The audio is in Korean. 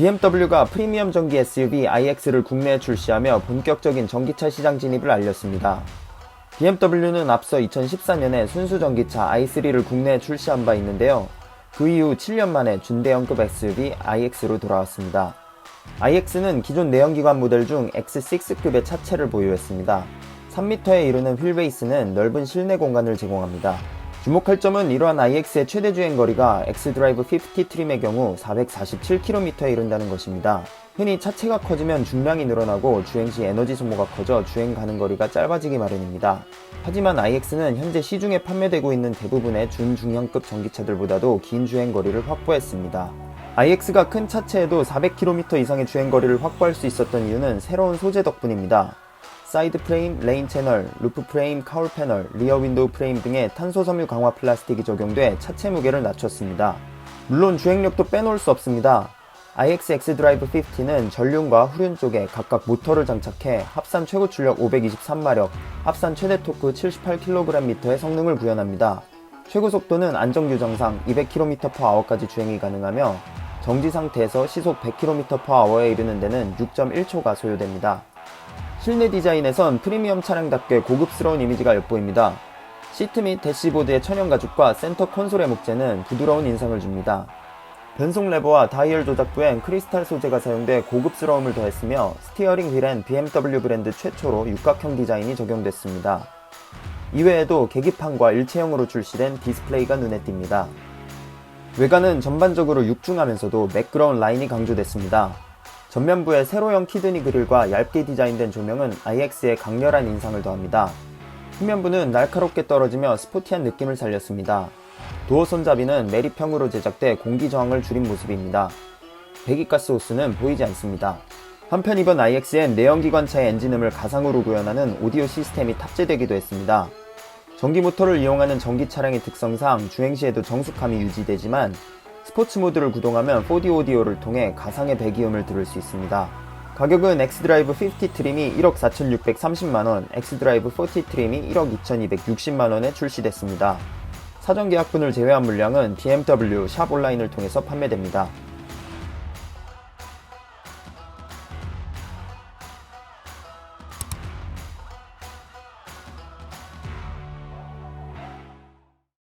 BMW가 프리미엄 전기 SUV iX를 국내에 출시하며 본격적인 전기차 시장 진입을 알렸습니다. BMW는 앞서 2014년에 순수 전기차 i3를 국내에 출시한 바 있는데요. 그 이후 7년 만에 준대형급 SUV iX로 돌아왔습니다. iX는 기존 내연기관 모델 중 X6급의 차체를 보유했습니다. 3m에 이르는 휠베이스는 넓은 실내 공간을 제공합니다. 주목할 점은 이러한 iX의 최대 주행 거리가 X드라이브 50 트림의 경우 447km에 이른다는 것입니다. 흔히 차체가 커지면 중량이 늘어나고 주행 시 에너지 소모가 커져 주행 가는 거리가 짧아지기 마련입니다. 하지만 iX는 현재 시중에 판매되고 있는 대부분의 준중형급 전기차들보다도 긴 주행 거리를 확보했습니다. iX가 큰 차체에도 400km 이상의 주행 거리를 확보할 수 있었던 이유는 새로운 소재 덕분입니다. 사이드 프레임, 레인 채널, 루프 프레임, 카울 패널, 리어 윈도우 프레임 등의 탄소 섬유 강화 플라스틱이 적용돼 차체 무게를 낮췄습니다. 물론 주행력도 빼놓을 수 없습니다. iX X 드라이브 50는 전륜과 후륜 쪽에 각각 모터를 장착해 합산 최고 출력 523마력, 합산 최대 토크 78kgm의 성능을 구현합니다. 최고 속도는 안정 규정상 200km/h까지 주행이 가능하며 정지 상태에서 시속 100km/h에 이르는 데는 6.1초가 소요됩니다. 실내 디자인에선 프리미엄 차량답게 고급스러운 이미지가 엿보입니다. 시트 및 대시보드의 천연 가죽과 센터 콘솔의 목재는 부드러운 인상을 줍니다. 변속 레버와 다이얼 조작부엔 크리스탈 소재가 사용돼 고급스러움을 더했으며 스티어링 휠엔 BMW 브랜드 최초로 육각형 디자인이 적용됐습니다. 이외에도 계기판과 일체형으로 출시된 디스플레이가 눈에 띕니다. 외관은 전반적으로 육중하면서도 매끄러운 라인이 강조됐습니다. 전면부의 세로형 키드니 그릴과 얇게 디자인된 조명은 iX의 강렬한 인상을 더합니다. 후면부는 날카롭게 떨어지며 스포티한 느낌을 살렸습니다. 도어 손잡이는 매립형으로 제작돼 공기 저항을 줄인 모습입니다. 배기가스 호스는 보이지 않습니다. 한편 이번 iX엔 내연기관차의 엔진음을 가상으로 구현하는 오디오 시스템이 탑재되기도 했습니다. 전기 모터를 이용하는 전기 차량의 특성상 주행 시에도 정숙함이 유지되지만 스포츠 모드를 구동하면 4D 오디오를 통해 가상의 배기음을 들을 수 있습니다. 가격은 X드라이브 50 트림이 1억 4,630만원, X드라이브 40 트림이 1억 2,260만원에 출시됐습니다. 사전 계약분을 제외한 물량은 BMW 샵 온라인을 통해서 판매됩니다.